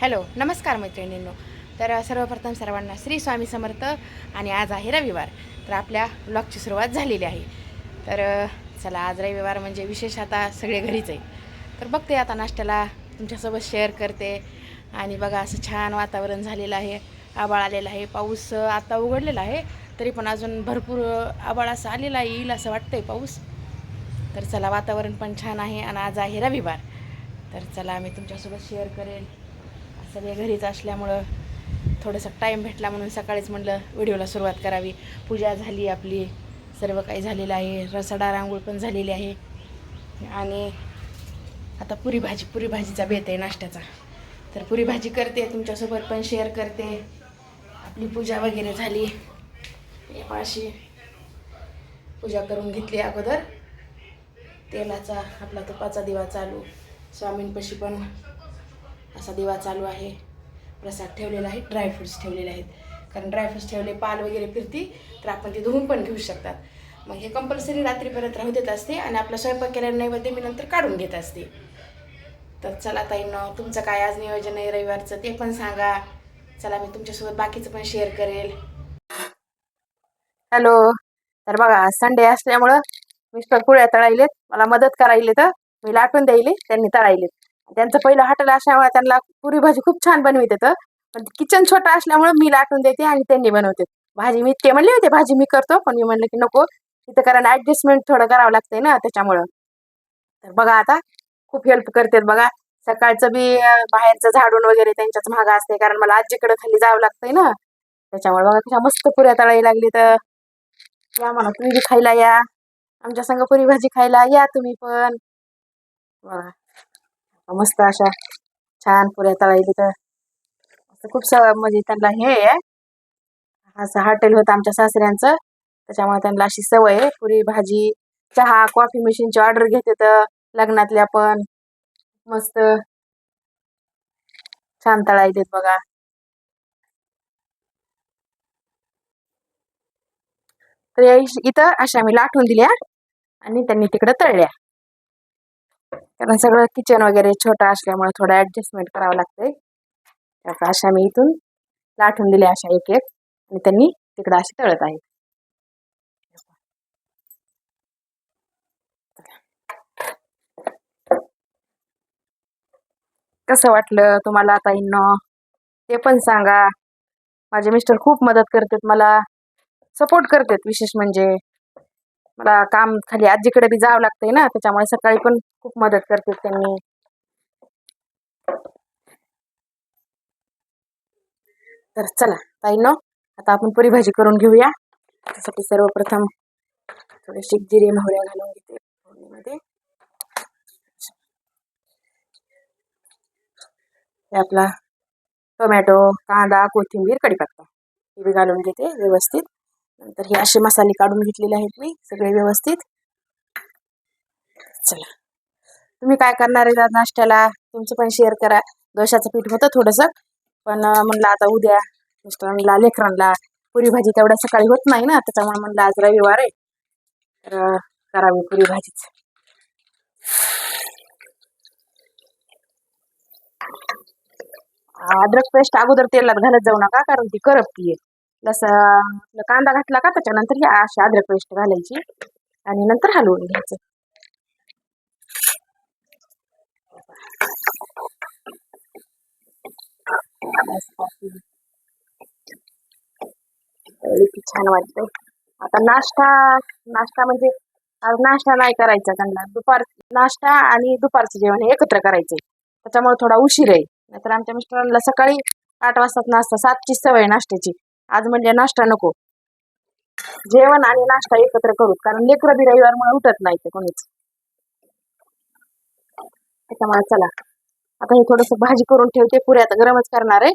Hello नमस्कार मैत्रिणींनो. तर सर्वप्रथम सर्वांना श्री स्वामी समर्थ आणि आज आहे रविवार. तर आपल्या ब्लॉगची सुरुवात झालेली आहे. तर चला आज रविवार म्हणजे विशेष आता सगळे घरीच आहे. तर बघते आता नाश्त्याला तुमच्यासोबत शेअर करते. आणि बघा असं छान वातावरण झालेलं आहे. आबाळ आलेला आहे. पाऊस आता उघडलेला आहे. तरी पण अजून भरपूर आबाळ असं आलेला येईल असं वाटतंय पाऊस. तर चला वातावरण पण छान आहे आणि आज आहे रविवार. तर चला मी तुमच्यासोबत शेअर करेल. सगळे घरीच असल्यामुळं थोडंसं टाईम भेटला म्हणून सकाळीच म्हटलं व्हिडिओला सुरुवात करावी. पूजा झाली आपली सर्व काही झालेलं आहे. रसडा रांगोळ पण झालेली आहे. आणि आता पुरी भाजी पुरी भाजीचा बेत आहे नाश्त्याचा. तर पुरी भाजी करते तुमच्यासोबत पण शेअर करते. आपली पूजा वगैरे झाली. अशी पूजा करून घेतली अगोदर. तेलाचा आपला तुपाचा दिवा चालू. स्वामींपाशी पण असा दिवा चालू आहे. प्रसाद ठेवलेला आहे ड्रायफ्रुट्स ठेवलेले आहेत. कारण ड्रायफ्रुट्स ठेवले पाल वगैरे फिरती तर आपण ते धुवून पण घेऊ शकतात. मग हे कंपल्सरी रात्रीपर्यंत राहू देत असते आणि आपला स्वयंपाक केल्या नैवेद्य मी नंतर काढून घेत असते. तर चला ताईनं तुमचं काय आज नियोजन आहे रविवारचं ते पण सांगा. चला मी तुमच्यासोबत बाकीचं पण शेअर करेल. हॅलो तर बघा संडे असल्यामुळं मिस्टर पुळ्या तळायलेत. मला मदत करायले तर मी लाटून द्यायले त्यांनी तळायलेत. त्यांचं पहिलं हॉटेल असल्यामुळे त्यांना पुरी भाजी खूप छान बनवित पण किचन छोटा असल्यामुळे मी लाटून देते आणि त्यांनी बनवते. भाजी मी ते म्हणले होते भाजी मी करतो पण मी म्हणलं की नको. तिथं कारण ऍडजस्टमेंट थोडं करावं लागतंय ना त्याच्यामुळं. तर बघा आता खूप हेल्प करतात बघा. सकाळचं बी बाहेरचं झाडून वगैरे त्यांच्याच महाग असते कारण मला आजीकडे खाली जावं लागतंय ना. त्याच्यामुळे बघा कशा मस्त पुऱ्या तळायला लागली तर या म्हणा तुम्ही खायला या. आमच्या संग पुरी भाजी खायला या तुम्ही पण. बघा. मस्त अशा छान पुऱ्या तळायली तर असं खूप म्हणजे त्यांना हे आहे. असं हॉटेल होतं आमच्या सासऱ्यांचं. त्याच्यामुळे त्यांना अशी सवय आहे. पुरी भाजी चहा कॉफी मशीनची ऑर्डर घेते तर लग्नातल्या पण. मस्त. छान तळायलेत बघा. तर या इथं अशा मी लाटून दिल्या. आणि त्यांनी तिकडं तळल्या. कारण सगळं किचन वगैरे छोटं असल्यामुळे थोडं ॲडजस्टमेंट करावं लागतंय. त्यात अशा मी इथून लाटून दिल्या अशा एक एक. आणि त्यांनी तिकडं असे तळत आहेत. कसं वाटलं तुम्हाला आता इन्न? ते पण सांगा. माझे मिस्टर खूप मदत करतात मला. सपोर्ट करतात विशेष म्हणजे. मला काम खाली आजीकडे बी जावं लागतंय ना त्याच्यामुळे सकाळी पण खूप मदत करते त्यांनी. तर चला ताईनो आता आपण पुरी भाजी करून घेऊया. त्यासाठी सर्वप्रथम थोडेसे जिरे मोहऱ्या घालून घेते फोडणीमध्ये. आपला टोमॅटो कांदा कोथिंबीर कडीपत्ता हे बी घालून घेते व्यवस्थित. नंतर हे असे मसाले काढून घेतलेले आहेत मी सगळे व्यवस्थित. चला. तुम्ही काय करणार आहे? नाश्त्याला तुमचं पण शेअर करा. दोशाचं पीठ होतं थोडंसं पण म्हणलं आता उद्या मिस्टरांना लेकरांना पुरी भाजी तेवढ्या सकाळी होत नाही ना त्याच्यामुळे म्हणलं आज रविवार आहे. तर करावी पुरी भाजीच. अद्रक पेस्ट अगोदर तेलात घालत जाऊ नका कारण ती करपतीये. लसं कांदा घातला का त्याच्यानंतर ही अशी अद्रक पेस्ट घालायची आणि नंतर हलवून घ्यायचं. छान वाटतंय आता नाश्ता नाश्ता म्हणजे नाश्ता नाही करायचा त्यांना. दुपार नाश्ता आणि दुपारचं जेवण हे एकत्र करायचंय त्याच्यामुळे थोडा उशीर आहे. नाहीतर आमच्या मिस्टरांना सकाळी आठ वाजता नाश्ता सातची सवय नाश्त्याची. आज म्हणजे नाश्ता नको. जेवण आणि नाश्ता एकत्र करू. कारण लेकरं बी रविवारमुळे उठत नाही ते कोणीच. त्याच्यामुळे चला. आता हे थोडस भाजी करून ठेवते. पुऱ्या आता गरमच करणार आहे.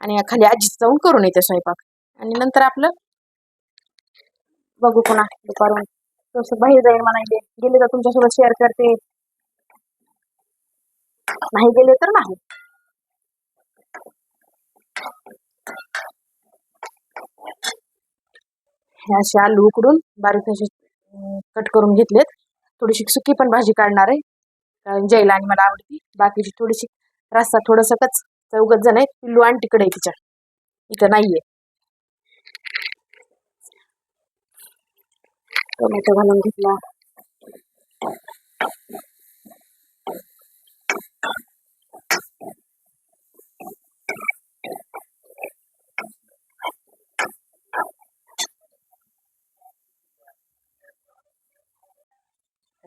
आणि खाली आजीच जाऊन करून येते स्वयंपाक. आणि नंतर आपलं बघू पुन्हा दुपारून. थोडस बाहेर जाईल म्हणायचे गेले तर तुमच्यासोबत शेअर करते. नाही गेले तर नाही. हे असे आलू उकडून बारीक असे कट करून घेतलेत. थोडीशी सुकी पण भाजी काढणार आहे. कारण जयला आणि मला आवडती. बाकीची थोडीशी रस्सा थोडंसंच कच चौघच जण आहेत. पिल्लू आंटीकडे आहे तिच्या. इथं नाहीये. टोमॅटो घालून घेतला.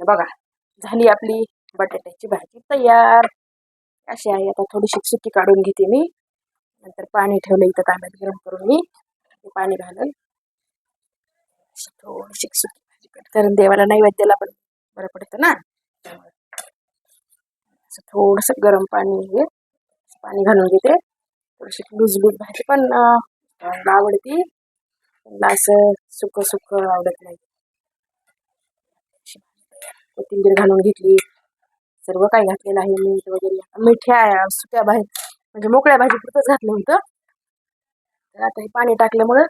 बघा झाली आपली बटाट्याची भाजी तयार. अशी आहे आता थोडीशी सुकी काढून घेते मी. नंतर पाणी ठेवलं इथं तांब्यात गरम करून मी पाणी घालून थोडीशी सुकी भाजी कट करून देवाला नैवेद्याला पण बरं पडतं ना. असं थोडंसं गरम पाणी हे पाणी घालून घेते. थोडीशी लूज भाजी पण आवडती. असं सुकं सुकं आवडत नाही. कोथिंबीर घालून घेतली. सर्व काय घातलेलं आहे. मीठ वगैरे. मिठ्या सुक्या भाजी म्हणजे मोकळ्या भाजी पुरतंच घातलं होतं. तर आता हे पाणी टाकल्यामुळं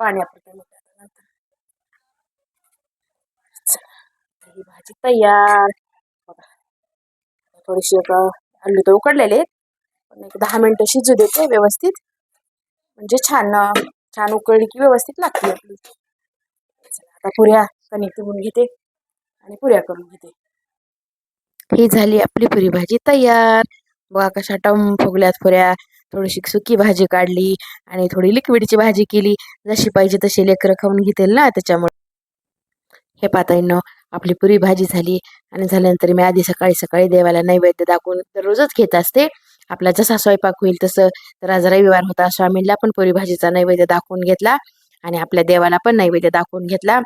पाणी आपण ही भाजी तयार. थोडीशी एक आलू तर उकडलेले आहेत. पण एक दहा मिनटं शिजू देते व्यवस्थित. म्हणजे छान छान उकळली की व्यवस्थित लागते आपली. आता पुऱ्या कणिक तुळून घेते. आणि पुऱ्या करून घेते. ही झाली आपली पुरी भाजी तयार. बघा कशा टम फुगल्यात पुऱ्या. थोडीशी सुकी भाजी काढली आणि थोडी लिक्विडची भाजी केली. जशी पाहिजे तशी लेकरं खाऊन घेतील ना त्याच्यामुळे. हे पातळीनं आपली पुरी भाजी झाली आणि झाल्यानंतर मी आधी सकाळी सकाळी देवाला नैवेद्य दाखवून दररोजच घेत असते. आपला जसा स्वयंपाक होईल तसं. तर आज रविवार होता स्वामींना पण पुरी भाजीचा नैवेद्य दाखवून घेतला आणि आपल्या देवाला पण नैवेद्य दाखवून घेतला.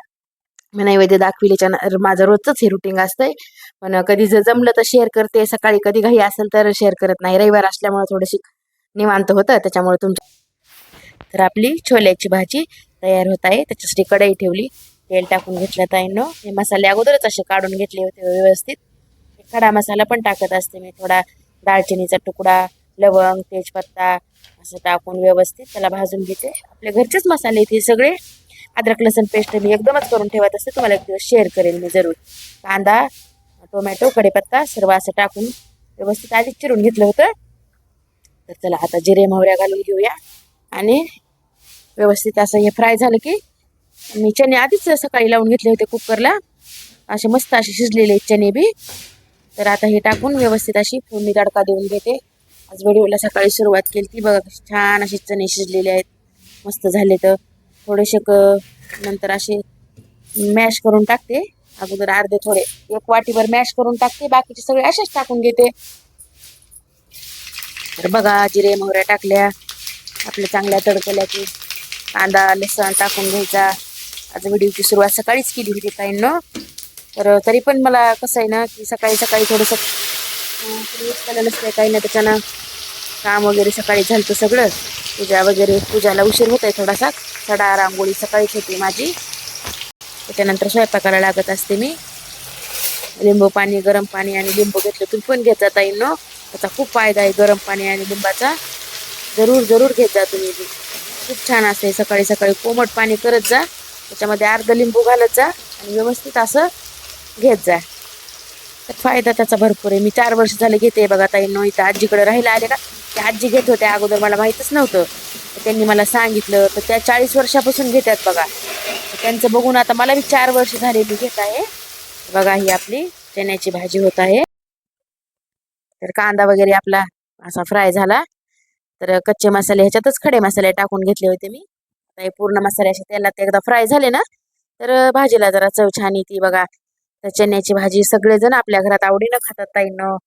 नैवेद्य दाखविल्याच्या माझं रोजच हे रुटीन असतंय. पण कधी जर जमलं तर शेअर करते. सकाळी कधी घाई असेल तर शेअर करत नाही. रविवार असल्यामुळे थोडीशी निवांत होतं. त्याच्यामुळे तुमच्या तर आपली छोल्याची भाजी तयार होत आहे. त्याच्यासाठी कढई ठेवली. तेल टाकून घेतलं ताईनं. हे मसाले अगोदरच असे काढून घेतले होते व्यवस्थित. खडा मसाला पण टाकत असते मी. थोडा दालचिनीचा तुकडा लवंग तेजपत्ता असं टाकून व्यवस्थित त्याला भाजून घेते. आपल्या घरचेच मसाले आहेत सगळे. अद्रक लसूण पेस्ट मी एकदमच करून ठेवत असते. तुम्हाला एक दिवस शेअर करेल मी जरूर. कांदा टोमॅटो कडेपत्ता सर्व असं टाकून व्यवस्थित आधीच चिरून घेतलं होतं. तर चला आता जिरे मोहऱ्या घालून घेऊया. आणि व्यवस्थित असं हे फ्राय झालं की मी चणे आधीच सकाळी लावून घेतले होते कुकरला. असे मस्त असे शिजलेले आहेत चणे बी. तर आता हे टाकून व्यवस्थित अशी फोडणी तडका देऊन घेते. आज व्हिडिओला सकाळी सुरुवात केली ती. बघा छान असे चणे शिजलेले आहेत. मस्त झाले तर. थोडेसे क नंतर असे मॅश करून टाकते. अगोदर अर्धे थोडे एक वाटीभर मॅश करून टाकते. बाकीचे सगळे असेच टाकून घेते. तर बघा जिरे मोहऱ्या टाकल्या. आपल्या चांगल्या तडकल्या की कांदा लसण टाकून घ्यायचा. आज व्हिडिओची सुरुवात सकाळीच केली होती काहींना तर तरी पण मला कसं आहे ना की सकाळी सकाळी थोडंसं केलं काही ना त्याच्यानं काम वगैरे सकाळी झालं सगळं. पूजा वगैरे पूजाला उशीर होत आहे थोडासा. सडा रांगोळी सकाळीच होती माझी. त्याच्यानंतर स्वयंपाकाला लागत असते मी. लिंबू पाणी गरम पाणी आणि लिंबू घेतलं तुम्ही पण घेत जाता ताईंनो. त्याचा खूप फायदा आहे गरम पाणी आणि लिंबाचा. जरूर जरूर घेत जा तुम्ही खूप छान असते. सकाळी सकाळी कोमट पाणी करत जा. त्याच्यामध्ये अर्ध लिंबू घालत जा आणि व्यवस्थित असं घेत जा. तर फायदा त्याचा भरपूर आहे. मी चार वर्ष झाले घेते बघा ताई. न इथं आजीकडे राहायला आले का? ते आजी घेत होत्या अगोदर मला माहीतच नव्हतं. तर त्यांनी मला सांगितलं तर त्या चाळीस वर्षापासून घेतात बघा. त्यांचं बघून आता मला बी चार वर्ष झाले मी घेत आहे. बघा ही आपली चण्याची भाजी होत आहे. तर कांदा वगैरे आपला असा फ्राय झाला. तर कच्चे मसाले ह्याच्यातच खडे मसाले टाकून घेतले होते मी. आता हे पूर्ण मसाले असे तेलात एकदा फ्राय झाले ना तर भाजीला जरा चव छान येते बघा. तर चण्याची भाजी सगळेजण आपल्या घरात आवडीनं खातात ताईनं.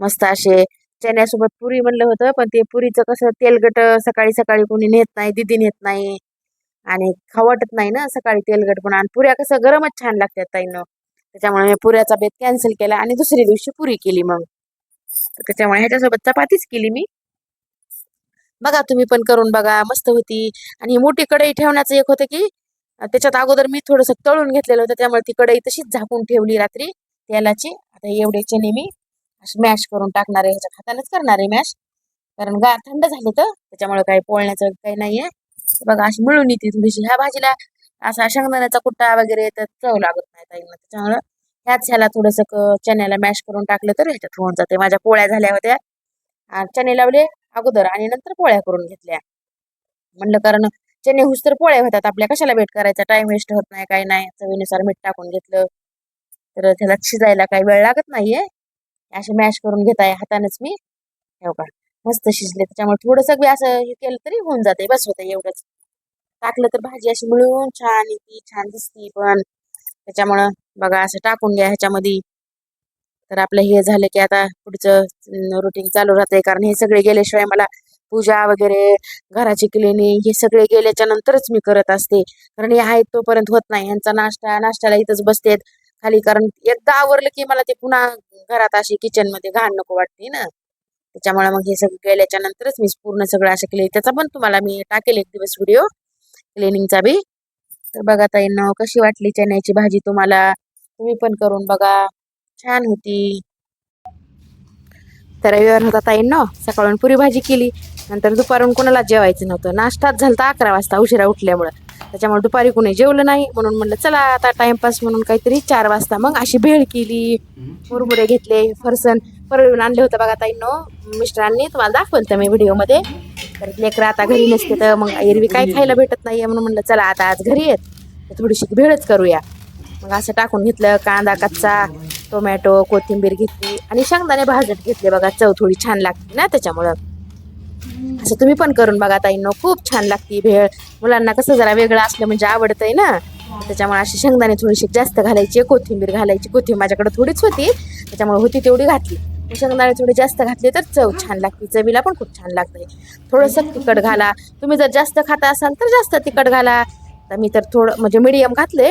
मस्त असे चण्यासोबत पुरी म्हणलं होतं पण ते पुरीचं कसं तेलगट सकाळी सकाळी कोणी नेत नाही दिदी नेत नाही आणि खावटत नाही ना सकाळी तेलगट पण. आणि पुऱ्या कसं गरमच छान लागतात ताईनं. त्याच्यामुळे मी पुऱ्याचा बेत कॅन्सल केला आणि दुसऱ्या दिवशी पुरी केली मग. त्याच्यामुळे ह्याच्यासोबत चपातीच केली मी. बघा तुम्ही पण करून बघा मस्त होती. आणि मोठी कढई ठेवण्याचं एक होतं की त्याच्यात अगोदर मी थोडंसं तळून घेतलेलं होतं त्यामुळे ती कढई तशीच झाकून ठेवली रात्री. तेलाची. आता एवढे चणे मी. अशी मॅश करून टाकणार आहे ह्याच्या हातानेच करणार आहे मॅश कारण गार थंड झाले तर त्याच्यामुळे काही पोळण्याचं काही नाहीये बघा अशी मिळून येते थोडीशी. ह्या भाजीला असा शेंगदाण्याचा कुट्टा वगैरे तर चव लागत नाही ताईंना त्याच्यामुळं ह्याच ह्याला थोडंसं चण्याला मॅश करून टाकलं तर ह्याच्यात होऊन जाते. माझ्या पोळ्या झाल्या होत्या. चणे लावले अगोदर आणि नंतर पोळ्या करून घेतल्या. म्हणलं कारण चणे हुस तर पोळ्या होतात आपल्या कशाला भेट करायचा? टाइम वेस्ट होत नाही काही नाही. चवीनुसार मीठ टाकून घेतलं तर त्याला शिजायला काही वेळ लागत नाहीये. असे मॅश करून घेत आहे हातानेच मी. हो का? मस्त शिजले त्याच्यामुळे थोडंसं बी असं हे केलं तरी होऊन जाते बस होतं एवढंच. टाकलं तर भाजी अशी मिळून छान येते छान दिसते पण. त्याच्यामुळं बघा असं टाकून घ्या ह्याच्यामध्ये. तर आपलं हे झालं की आता पुढचं रुटीन चालू राहतंय. कारण हे सगळे गेल्याशिवाय मला पूजा वगैरे घराची क्लिनिंग हे सगळे गेल्याच्या नंतरच मी करत असते. कारण हे आहेत तोपर्यंत होत नाही. यांचा नाश्ता नाश्त्याला इथंच बसतेत. खाली कारण एकदा आवरलं की मला ते पुन्हा घरात अशी किचनमध्ये घाण नको वाटते ना. त्याच्यामुळे मग हे सगळं गेल्याच्या नंतरच मी पूर्ण सगळं असं केले त्याचा पण तुम्हाला मी टाकेल एक दिवस व्हिडिओ क्लिनिंगचा बी. तर बघा ताईंना कशी वाटली चण्याची भाजी तुम्हाला? तुम्ही पण करून बघा. छान होती. तर रविवार होता ताईंनो सकाळून पुरी भाजी केली. नंतर दुपारून कोणाला जेवायचं नव्हतं. नाश्ताच झालता अकरा वाजता उशिरा उठल्यामुळं. त्याच्यामुळे दुपारी कोणी जेवलं नाही. म्हणून म्हणलं चला आता टाइमपास म्हणून काहीतरी चार वाजता मग अशी भेळ केली. मुरमुरे घेतले फरसन परळून आणले होतं बघा ताईंनो. मिस्टरांनी तुम्हाला दाखवलं तर मी व्हिडिओमध्ये. तर लेकरं आता घरी नसते तर मग एरवी काय खायला भेटत नाही म्हणून म्हणलं चला आता आज घरी येत. थोडीशी भेळच करूया. मग असं टाकून घेतलं कांदा कच्चा टोमॅटो कोथिंबीर घेतली आणि शेंगदाणे भाजत घेतले बघा चव थोडी छान लागते ना त्याच्यामुळं. असं तुम्ही पण करून बघा ताईंनो खूप छान लागते भेळ. मुलांना कसं जरा वेगळं असलं म्हणजे आवडतंय ना. त्याच्यामुळे अशी शेंगदाणे थोडीशी जास्त घालायची कोथिंबीर घालायची. कोथिंबीर माझ्याकडे थोडीच होती त्याच्यामुळे होती तेवढी घातली. शेंगदाणे थोडी जास्त घातले तर चव छान लागते चवीला पण खूप छान लागते. थोडंसं तिखट घाला. तुम्ही जर जास्त खाता असाल तर जास्त तिखट घाला. तर मी तर थोडं म्हणजे मीडियम घातले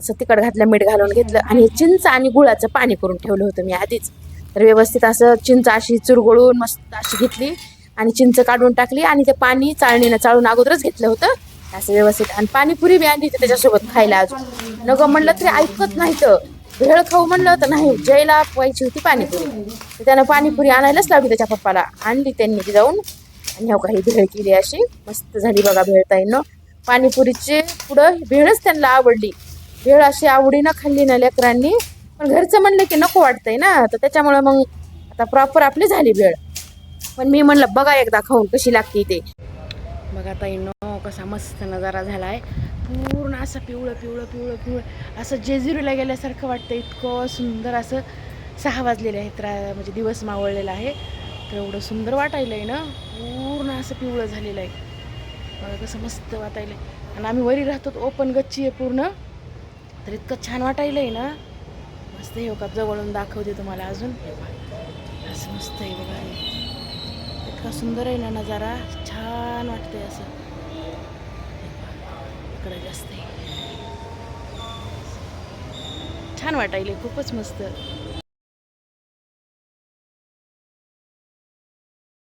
असं तिखट घातलं मीठ घालून घेतलं आणि चिंच आणि गुळाचं पाणी करून ठेवलं होतं मी आधीच. तर व्यवस्थित असं चिंच अशी चुरगळून मस्त अशी घेतली आणि चिंच काढून टाकली आणि ते पाणी चाळणीनं चाळून अगोदरच घेतलं होतं. असं व्यवस्थित. आणि पाणीपुरी बी आणली होती त्याच्यासोबत खायला अजून. नगं म्हणलं तरी ऐकत नाही तर भेळ खाऊ म्हणलं तर नाही जयला व्हायची होती पाणीपुरी. तर त्यानं पाणीपुरी आणायलाच लावली त्याच्या पप्पाला. आणली त्यांनी ती जाऊन. आणि हो काही भेळ केली अशी. मस्त झाली बघा भेळ ताईनं. पाणीपुरीचे पुढं भेळच त्यांना आवडली. भेळ अशी आवडीनं खाल्ली ना लेकरांनी. पण घरचं म्हणलं की नको वाटतंय ना. तर त्याच्यामुळं मग आता प्रॉपर आपली झाली भेळ पण मी म्हणलं बघा एकदा खाऊन कशी लागते ते. बघा ताईनो कसा मस्त नजारा झाला आहे पूर्ण असं पिवळं पिवळं पिवळं पिवळं. असं जेजुरीला गेल्यासारखं वाटतं इतकं सुंदर असं सहा वाजलेले आहेत. रा म्हणजे दिवस मावळलेला आहे. तर एवढं सुंदर वाटायलं आहे ना. पूर्ण असं पिवळं झालेलं आहे. बघा कसं मस्त वाटायलं आहे आणि आम्ही वरी राहतो ओपन गच्ची आहे पूर्ण. तर इतकं छान वाटायलं आहे ना. मस्त हे हो, का जवळून दाखवते तुम्हाला अजून. असं मस्त आहे बघा. इतका सुंदर आहे ना नजारा. छान वाटतंय असं. इकडं जास्त आहे. छान वाटायले खूपच मस्त.